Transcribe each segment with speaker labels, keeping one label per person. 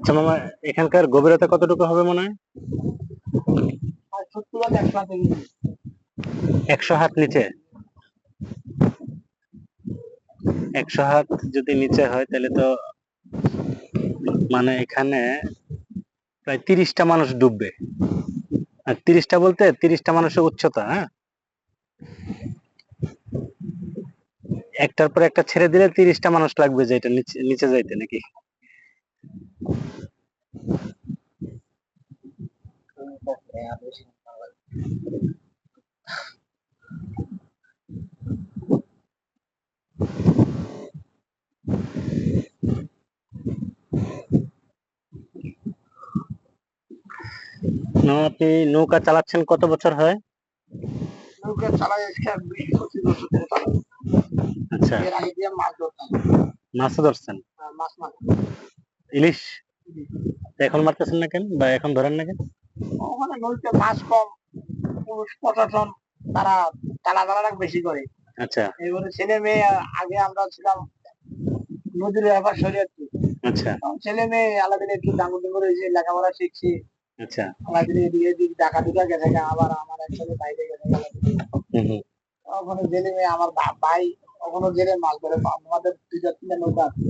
Speaker 1: আচ্ছা মামা এখানকার গভীরতা কতটুকু হবে মনে হয়?
Speaker 2: একশো হাত
Speaker 1: নিচে? একশো হাত যদি নিচে হয় তাহলে তো মানে এখানে প্রায় তিরিশটা মানুষ ডুববে। আর তিরিশটা বলতে তিরিশটা মানুষের উচ্চতা হ্যাঁ? একটার পর একটা ছেড়ে দিলে তিরিশটা মানুষ লাগবে যে এটা নিচে নিচে যাইতে নাকি? আপনি নৌকা চালাচ্ছেন কত বছর হয়?
Speaker 2: নৌকা চালাই আজকে বিশ পঁচিশ বছর ধরে চালাই
Speaker 1: আচ্ছা।
Speaker 2: এর আগে দিয়ে মাছ ধরতাম।
Speaker 1: ধরছেন?
Speaker 2: মাছ মাছ
Speaker 1: ইলিশ? এখন মারতেছেন না কেন? বা এখন ধরেন না কেন?
Speaker 2: ওখানে নদীতে মাছ কম পুরুষ প্রশাসন তারা টালা টালা বেশি করে।
Speaker 1: আচ্ছা।
Speaker 2: এবারে ছেলে মেয়ে আগে আমরা ছিলাম নদীর ব্যাপার শরীয়তপুর
Speaker 1: আচ্ছা।
Speaker 2: ছেলে মেয়ে আলাদা একটু ডাঙ্গুর ডুঙ্গুর হয়েছে লেখাপড়া শিখছি।
Speaker 1: আচ্ছা।
Speaker 2: আলাদা এদিকে এদিক ডাকা দুটা গেছে আবার আমার একসাথে বাইরে গেছে ওখানে জেলে মেয়ে আমার ভাই ওখানে জেলে মাছ ধরে আমাদের দুইটা তিনটা নৌকা আছে।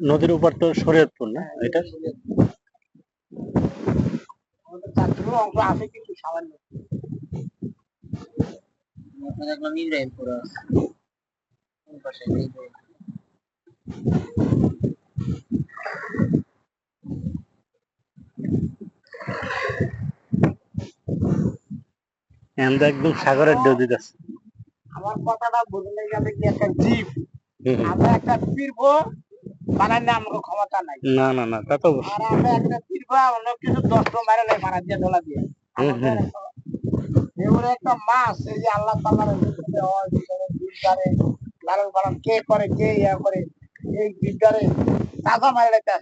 Speaker 1: নদীর উপর তো শরীয়তপুর না এটা?
Speaker 2: অংশ আছে কিন্তু সামান্য দেখলাম ইব্রাহিমপুর
Speaker 1: এখন একদম সাগরের ঢেউ আছে
Speaker 2: আমার কথাটা বুঝলে গেলে কি একটা জীব। আমরা একটা পীরব বানাই না আমার ক্ষমতা নাই।
Speaker 1: না না না তা তো
Speaker 2: আর আমরা একটা পীরব অন্য কিছু দশটা মারে নাই মারা দিয়ে ঢোলা দিয়ে।
Speaker 1: হুম, হুম।
Speaker 2: এবারে একটা মাছ এই যে আল্লাহ তাল্লাহ বিদ্যারে লালন পালন কে করে কে ইয়া করে এই বিদ্যারে তাজা মারে রাখতে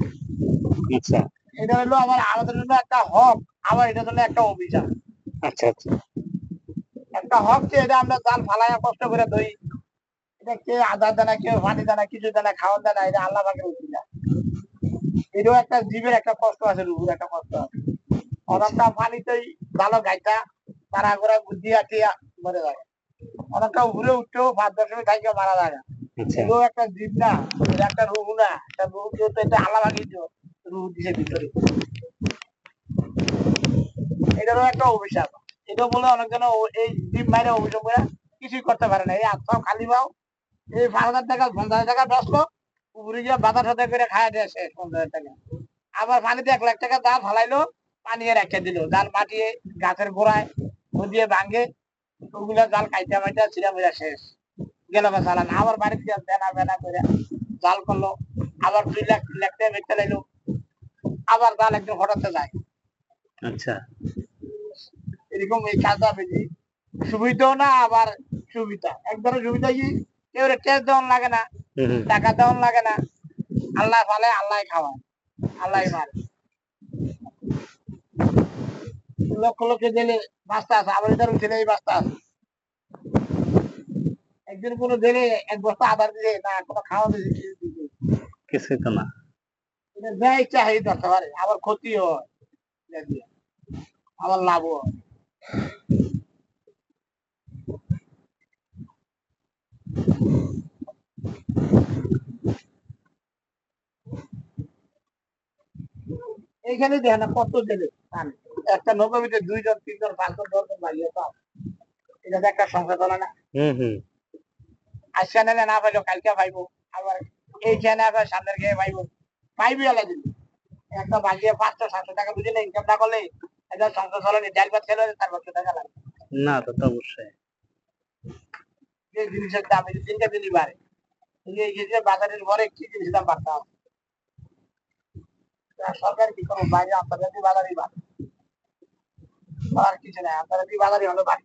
Speaker 1: আচ্ছা।
Speaker 2: এটা হলো আমার আমাদের জন্য একটা হক আবার এটা জন্য একটা অভিযান।
Speaker 1: আচ্ছা আচ্ছা।
Speaker 2: একটা হক যে এটা আমরা জাল ফালাইয়া কষ্ট করে ধরি। কে আদা দানা কেউ পানি দানা কিছু দানা খাওয়ার দানা এটা আল্লাহ পাকের উচিলা এটাও একটা জীবের একটা কষ্ট আছে রুহুর একটা কষ্ট আছে। অনেকটা পানিতেই ভালো গাইতা তারা করে বুদ্ধি আটিয়া মরে যায়। অনেকটা উপরে উঠতেও পাঁচ দশ মিনিট থাকে মারা যায় না।
Speaker 1: আচ্ছা।
Speaker 2: একটা জীব না একটা রুহু না একটা রুহু তো এটা আল্লাহ রুহু দিছে ভিতরে। এটারও একটা অভিশাপ। এটা বলে অনেকজন এই ডিম মাইরে অভিযোগ করে কিছুই করতে পারে না। এই আত্মা খালি পাও এই পাঁচ হাজার টাকা পঞ্চাশ হাজার টাকা বেচলো উপরে গিয়ে বাজার সাথে করে খাওয়া দেয় শেষ পঞ্চাশ হাজার টাকা। আবার পানিতে এক লাখ টাকা জাল ফালাইলো পানি রেখে দিল। জাল মাটিয়ে গাছের গোড়ায় দিয়ে ভাঙে ওগুলা জাল কাইটা মাইটা ছিঁড়া মিরা শেষ। গেল চালান আবার বাড়িতে গিয়ে বেনা বেনা করে জাল করল আবার দুই লাখ তিন লাখ টাকা বেচতে লাইলো আবার জাল একদম হঠাৎ যায়।
Speaker 1: আচ্ছা।
Speaker 2: এরকম এই কাজটা বেশি। সুবিধাও না আবার সুবিধা। একবারে সুবিধা কি? কেউ টেস্ট দেওয়ান লাগে না। টাকা দেওয়ান লাগে না। আল্লাহ ফালে আল্লাহ খাওয়ায় আল্লাহ মারে। লক্ষ লক্ষ জেলে বাস্তা আছে আবার এটার ছেলে এই বাস্তা আছে। একদিন কোনো জেলে এক বস্তা আদার দিলে না কোনো খাওয়া দিলে কিছু
Speaker 1: তো না।
Speaker 2: এটা যা ইচ্ছা হয়ে পারে আবার ক্ষতি হয়। আবার লাভও হয়। এইখানে দেখেন কত দেবে? একটা নৌকা ভিতরে দুইজন তিনজন পাঁচজন দশজন পাও এটা একটা সংখ্যা চলে না? আজকে না পাইলো কালকে পাইবো। আবার এই চেনে আবার সামনের গিয়ে পাইবো। পাইবি একটা বাগিয়ে পাঁচশো সাতশো টাকা বুঝে ইনকাম না করলে এটা সংসার চলে ডাল ভাত খেলে তার পাঁচশো টাকা লাগে
Speaker 1: না তো অবশ্যই।
Speaker 2: জিনিসের দাম, এই তিনটা দিনই বাড়ে। এই বাজারের পরে কি জিনিসের দাম বাড়তে হবে? সরকার কি করব? বাইরে আন্তর্জাতিক বাজারই বাড়ে। আর কিছু নাই আন্তর্জাতিক বাজারই হলো বাড়ে।